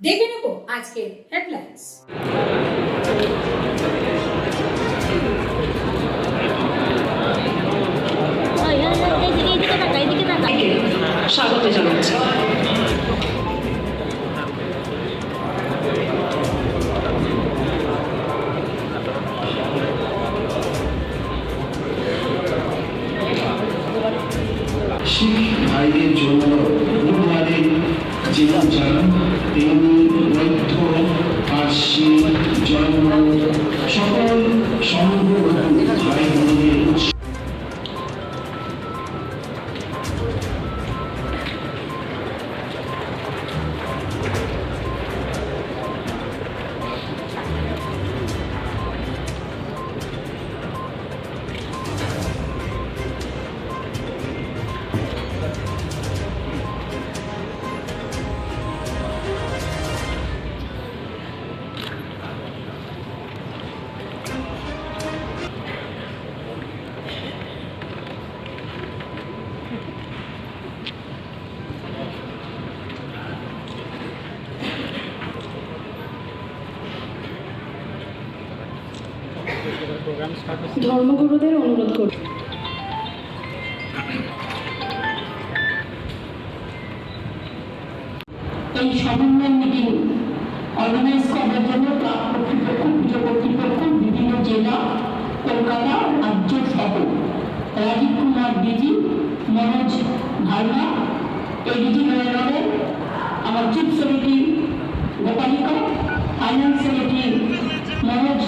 দেখে নেব আজকের হেডলাইন্স ধর্মগুরুদের অনুরোধ করি এই সমন্বয় মিটিং অর্গানাইজ করার জন্য ক্লাব কর্তৃপক্ষ, পুজো কর্তৃপক্ষ, বিভিন্ন জেলা, কলকাতা, রাজ্য সহ রাজীব কুমার ডিজি মনোজ ভার্মা, এডিজি নয়নরে আমার চিফ সেক্রেটারি গোপালিকা ফাইন্যান্স সেক্রেটারি মনোজ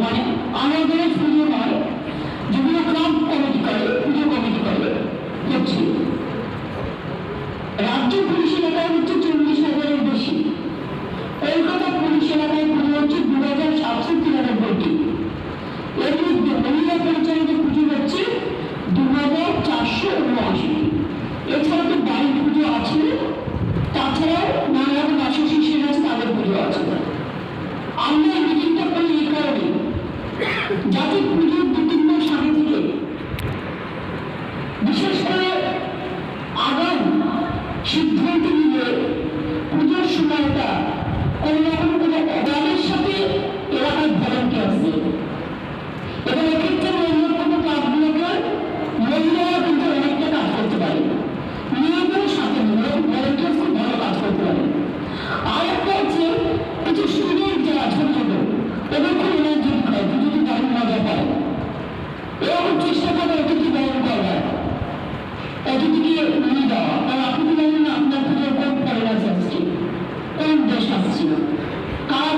মানে আমাদের পুজো নয় যেগুলো ক্লাব কমিটি করে পুজো কমিটি করে। করছি। জাতির পুজোর বিভিন্ন সাহিত্যে বিশেষ করে আগাম সিদ্ধান্তিক চেষ্টা করে অতিথি বরণ করবার অতিথিকে নিয়ে দেওয়া কারণ আপনি কি জানেন আপনার পুজোর কোন ফরেনার্স আসছে কোন দেশ আসছিল কার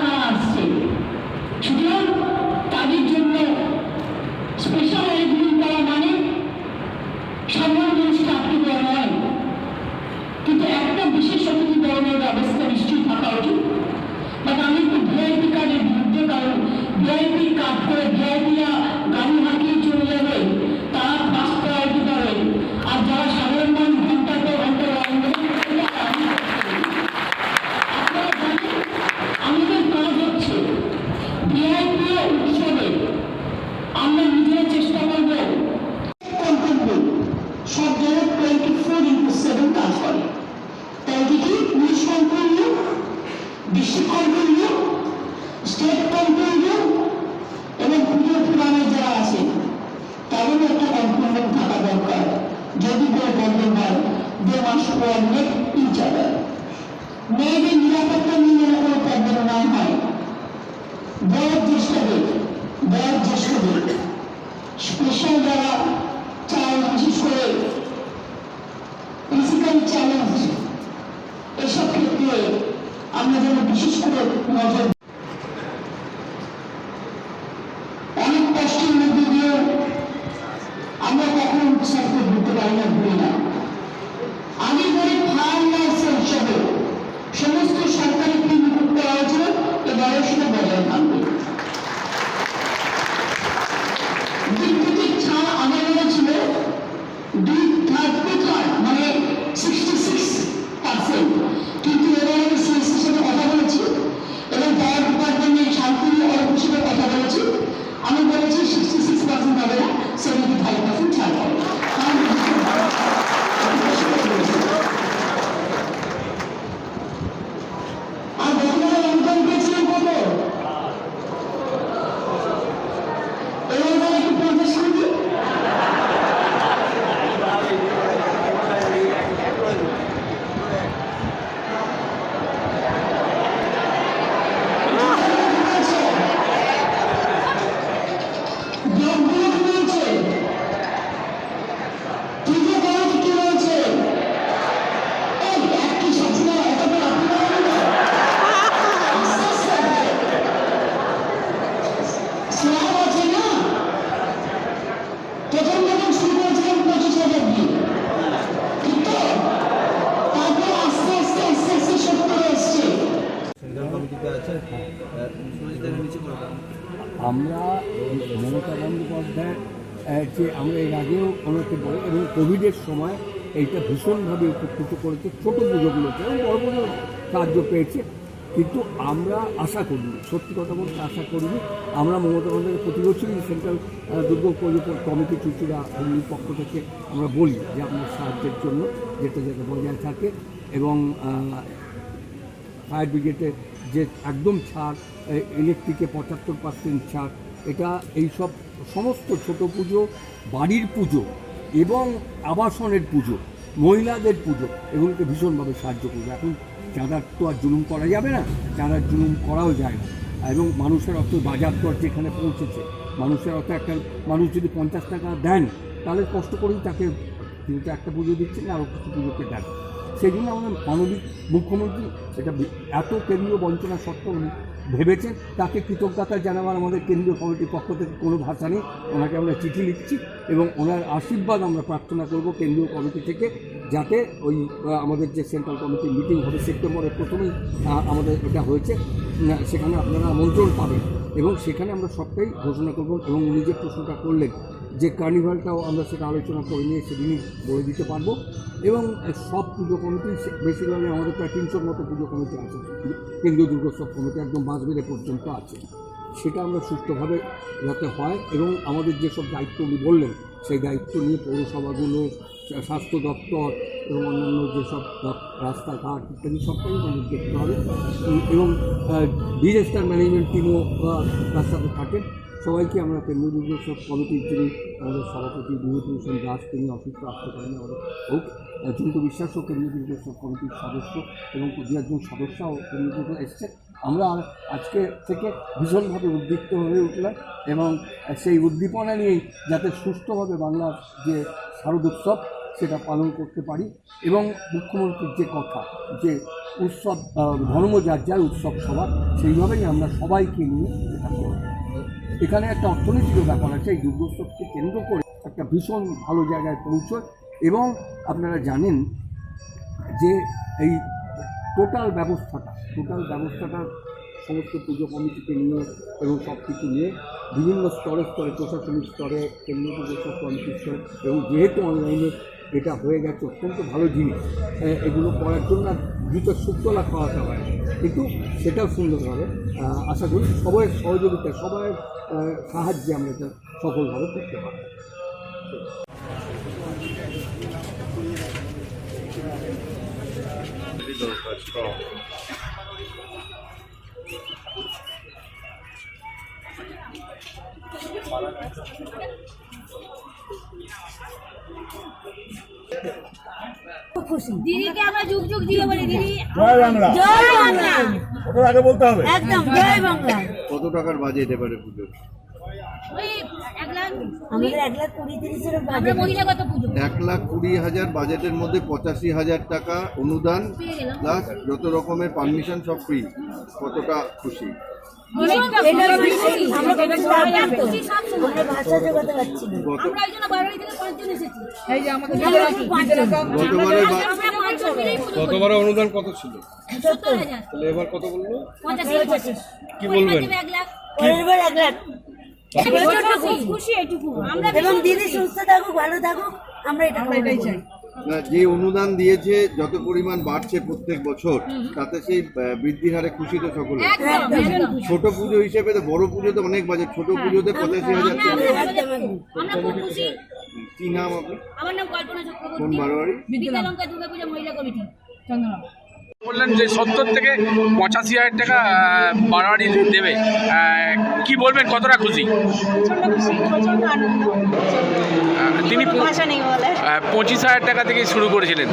দে মাস কোঅর্ডিনেট ইচ আদার মেয়েদের নিরাপত্তা নিয়ে যেন কোনো আমরা মমতা বন্দ্যোপাধ্যায় যে আমরা এর আগেও বলি, এবং কোভিডের সময় এইটা ভীষণভাবে উপকৃত করেছে। ছোটো পুজোগুলোতে এবং বড় পুজো সাহায্য পেয়েছে। কিন্তু আমরা আশা করিনি, সত্যি কথা বলতে আশা করিনি। আমরা মমতা বন্দ্যোপাধ্যায় প্রতি বছরই সেন্ট্রাল দুর্গ কমিটি চুচুরা হুগলির পক্ষ থেকে আমরা বলি যে আপনার সাহায্যের জন্য যেটা যাতে বজায় থাকে এবং ফায়ার ব্রিগেডে যে একদম ছাড় ইলেকট্রিকে পঁচাত্তর পার্সেন্ট ছাড়, এটা এই সব সমস্ত ছোট পুজো, বাড়ির পুজো এবং আবাসনের পুজো, মহিলাদের পুজো, এগুলোকে ভীষণভাবে সাহায্য করবে। এখন চাঁদার তো আর জুলুম করা যাবে না চাঁদার জুলুম করাও যায় না। এবং মানুষের অত বাজার দর যেখানে পৌঁছেছে, মানুষের অত একটা, মানুষ যদি পঞ্চাশ টাকা দেন, তাহলে কষ্ট করেই তাকে তিনি তো একটা পুজো দিচ্ছেন, আরও কিছু পুজোকে দেন। সেই জন্য আমাদের মানবিক মুখ্যমন্ত্রী, এটা এত কেন্দ্রীয় বঞ্চনা সত্ত্বেও উনি ভেবেছেন, তাকে কৃতজ্ঞতা জানাবার আমাদের কেন্দ্রীয় কমিটির পক্ষ থেকে কোনো ভাষা নেই। ওনাকে আমরা চিঠি লিখছি এবং ওনার আশীর্বাদ আমরা প্রার্থনা করব কেন্দ্রীয় কমিটি থেকে। যাতে ওই আমাদের যে সেন্ট্রাল কমিটির মিটিং হবে সেপ্টেম্বরের প্রথমেই আমাদের এটা হয়েছে। সেখানে আপনারা আমন্ত্রণ পাবেন এবং সেখানে আমরা সবটাই ঘোষণা করব এবং উনি যে প্রশ্নটা করলেন যে কার্নিভালটাও আমরা সেটা আলোচনা করে নিয়ে সেদিনই বলে দিতে পারব এবং সব পুজো কমিটি বেশিরভাগই আমাদের প্রায় তিনশোর মতো পুজো কমিটি আছে। কেন্দ্রীয় দুর্গোৎসব কমিটি একদম বাঁশবেড়ে পর্যন্ত আছে। সেটা আমরা সুষ্ঠুভাবে যাতে হয় এবং আমাদের যেসব দায়িত্ব উনি বললেন, সেই দায়িত্ব নিয়ে পৌরসভাগুলো স্বাস্থ্য দপ্তর এবং অন্যান্য যেসব রাস্তাঘাট ইত্যাদি সবটাই আমাদের দেখতে হবে। এবং ডিজাস্টার ম্যানেজমেন্ট টিমও সাথে থাকেন। সবাইকে আমরা কেন্দ্রীয় দুর্গোৎসব কমিটির যিনি আমাদের সভাপতি বিভূতিভূষণ দাস, তিনি অসুস্থ আসতে পারেন আমাদের হোক জন্তু বিশ্বাসও কেন্দ্রীয় দুর্গোৎসব কমিটির সদস্য এবং দু একজন সদস্যও কেন্দ্রীয় এসছে আমরা আজকে থেকে ভীষণভাবে উদ্দীপ্ত হয়ে উঠলাম এবং সেই উদ্দীপনা নিয়েই যাতে সুস্থভাবে বাংলার যে শারদোৎসব সেটা পালন করতে পারি এবং মুখ্যমন্ত্রীর যে কথা, যে উৎসব ধর্ম যার যার উৎসব সবার, সেইভাবেই আমরা সবাইকে নিয়ে এটা করব। এখানে একটা অর্থনৈতিক ব্যাপার আছে, এই দুর্গোৎসবকে কেন্দ্র করে একটা ভীষণ ভালো জায়গায় পৌঁছয় এবং আপনারা জানেন যে এই টোটাল ব্যবস্থাটা টোটাল ব্যবস্থাটা সমস্ত পুজো কমিটিকে নিয়ে এবং সব কিছু নিয়ে বিভিন্ন স্তরে স্তরে, প্রশাসনিক স্তরে কেন্দ্রীয় পুজোসব কমিটির স্তরে এবং যেহেতু অনলাইনে এটা হয়ে গেছে, অত্যন্ত ভালো জিনিস এগুলো করার জন্য দুটো শুক্তলা খাওয়াতে হয়। কিন্তু সেটাও সুন্দরভাবে আশা করি সবাই সহযোগিতা, সবাই সাহায্যে আমরা এটা সফলভাবে করতে পারব। দিদিকে আমরা যুগ যুগ দিয়ে বলি দিদি। জয় বাংলা। জয় বাংলা। ওটা আগে বলতে হবে। একদম জয় বাংলা। কত টাকার বাজেট এবারে পুজো ওই এক লাখ কুড়ি হাজার বাজেটের মধ্যে পঁচাশি হাজার টাকা অনুদান প্লাস যত রকমের পারমিশন সব ফ্রি কতটা খুশি। গতবারে অনুদান কত ছিল? এবার কত বলল? কি বলবেন? এক লাখ পরের বার এক লাখ খুশি এইটুকু। আমরা এবং দিদি সুস্থ থাকুক ভালো থাকুক আমরা এটা এটাই চাই। যে অনুদান দিয়েছে যত পরিমাণ বাড়ছে প্রত্যেক বছর তাতে সেই আহ, বৃদ্ধির হারে খুশি তো সকলে। ছোট পুজো হিসেবে তো বড় পুজোতে অনেক বাজেট ছোট পুজোতে পঁচাশি হাজার কি নাম আপনি আমার নাম কল্পনা কোন বারোয়ারি? বিদ্যালঙ্কা দুর্গাপূজা মহিলা কমিটি। চন্দনা বললেন যে সত্তর থেকে পঁচাশি হাজার টাকা বাড়াবাড়ি দেবে। কি বলবেন? কতটা খুশি? তিনি পঁচিশ হাজার টাকা থেকে শুরু করেছিলেন।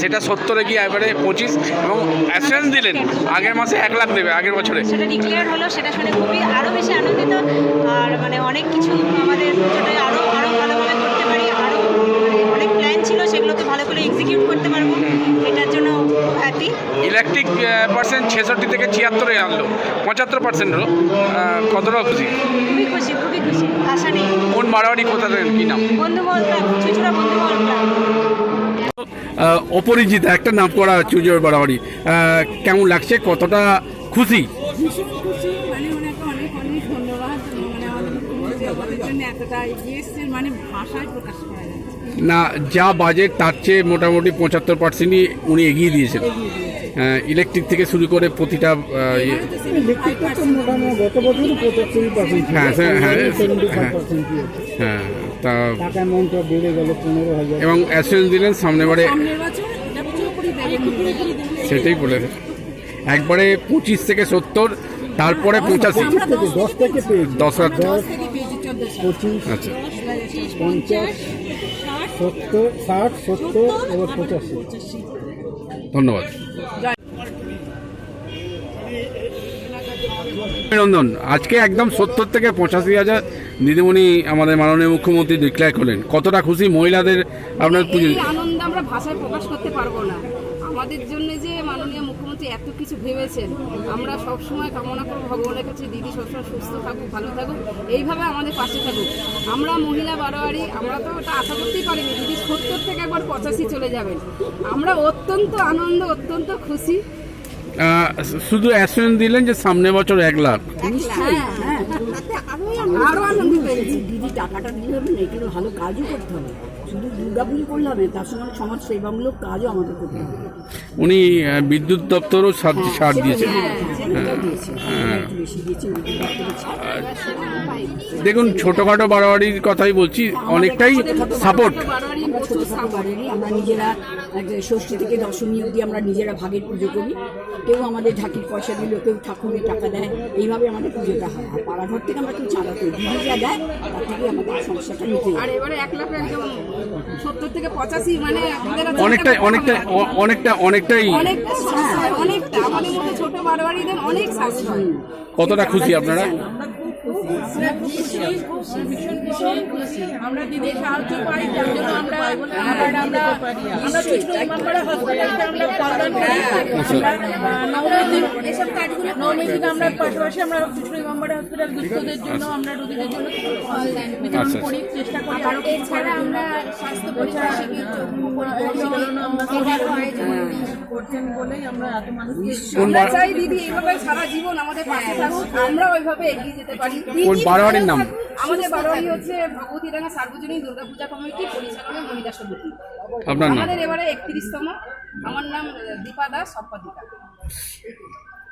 সেটা সত্তরে গিয়ে এবারে পঁচিশ? এবং অ্যাসুরেন্স দিলেন। আগের মাসে এক লাখ দেবে আগের বছরে। সেটা ডিক্লেয়ার হলো সেটা শুনে খুবই আরও বেশি আনন্দিত। আর মানে অনেক কিছু ছেষট্টি থেকে ছিয়াত্তরে আনলো। পঁচাত্তর পার্সেন্ট হলো কতটা খুশি? খুবই খুশি খুবই খুশি ভাষা নেই। কোন বাড়াবাড়ি কোথা থেকে কী নাম? চুচুড়া অপরিচিত একটা নাম করা চুজোর বাড়াবাড়ি কেমন লাগছে? কতটা খুশি? ভীষণ খুশি মানে ওনাকে অনেক অনেক ধন্যবাদ। মানে আমাদের আমাদের জন্য এতটা এগিয়ে এসছেন মানে ভাষায় প্রকাশ করা যাচ্ছে। না যা বাজেট তার চেয়ে মোটামুটি পঁচাত্তর পার্সেন্টই উনি এগিয়ে দিয়েছেন। ইলেকট্রিক থেকে শুরু করে প্রতিটা ইয়ে- হ্যাঁ হ্যাঁ হ্যাঁ, হ্যাঁ তা এবং অ্যাসুরেন্স দিলেন সামনে বারে সেটাই বলে একবারে পঁচিশ থেকে সত্তর তারপরে পঁচাশি। দশ আচ্ছা। পঞ্চাশ সত্তর ষাট সত্তর এবার পঁচাশি। ধন্যবাদ। অভিনন্দন। আজকে একদম সত্তর থেকে পঁচাশি হাজার দিদিমণি আমাদের মাননীয় মুখ্যমন্ত্রী ডিক্লেয়ার করলেন। কতটা খুশি মহিলাদের আপনার আনন্দ আমরা ভাষায় প্রকাশ করতে পারব না। আমাদের জন্য যে মাননীয় মুখ্যমন্ত্রী এত কিছু ভেবেছেন? আমরা সব সময় কামনা করব ভগবানের কাছে দিদি সবসময় সুস্থ থাকুক ভালো থাকুক এইভাবে আমাদের পাশে থাকুক। আমরা মহিলা বারোয়ারি আমরা তো ওটা আশা করতেই পারিনি দিদি সত্তর থেকে একবার পঁচাশি চলে যাবেন। আমরা অত্যন্ত আনন্দ অত্যন্ত খুশি। শুধু অ্যাসুরেন্স দিলেন যে সামনে বছর এক লাখ। হ্যাঁ হ্যাঁ আরও আনন্দ দিদি টাকাটা দিলে হবে না ভালো কাজও করতে হবে। শুধু দুর্গা পুজো করলে হবে তার সঙ্গে সমাজ সেবামূলক কাজও আমাদের করতে হবে। উনি বিদ্যুৎ দপ্তরও ছাড় ছাড় দিয়েছেন। দিয়েছে। একটু বেশি দিয়েছে। দেখুন ছোটোখাটো বাড়াবাড়ির কথাই বলছি অনেকটাই সাপোর্ট আমরা নিজেরা ষষ্ঠী থেকে দশমী অবধি আমরা নিজেরা ভাগের পুজো করি। কেউ আমাদের ঝাঁকির পয়সা দিল কেউ ঠাকুরের টাকা দেয় এইভাবে আমাদের পুজোটা হয়। আর পাড়াঘর থেকে আমরা কেউ চাঁদা করি দিদি যা দেয় তার থেকে আমাদের সমস্যাটা মিটে আর এবারে এক লাখ একদম সত্তর থেকে পঁচাশি মানে কাছে অনেকটাই অনেকটা অনেকটা অনেকটাই। অনেকটা অনেকটা আমাদের ছোট বারোয়ারিদের অনেক সাশ্রয়। কতটা খুশি আপনারা? আমরা দিদির সাহায্য পাই যার জন্য আমরা আমরা আমরা ছোটো ইমামবাড়া হসপিটালকে আমরা কল্যাণ করি। আমরা এসব কাজগুলো নবমীর আমরা পাশাপাশি আমরা ছোটো ইমামবাড়া হসপিটাল দুস্থদের জন্য আমরা রোগীদের জন্য বিতরণ আচ্ছা, করি চেষ্টা করি আরও এছাড়া আমরা স্বাস্থ্য পরীক্ষা শিবির করছেন বলেই আমরা এত মানুষকে আমরা চাই দিদি এইভাবে সারা জীবন আমাদের পাশে থাকুক আমরা ওইভাবে এগিয়ে যেতে পারি। কোন বারোয়ারির নাম? আমাদের বারোয়ারি হচ্ছে ভগবতীডাঙ্গা সার্বজনীন দুর্গাপূজা কমিটি পরিচালনা মহিলা সমিতি। আপনার নাম? আমাদের এবারে একত্রিশতম। আমার নাম দীপা দাস সম্পাদিকা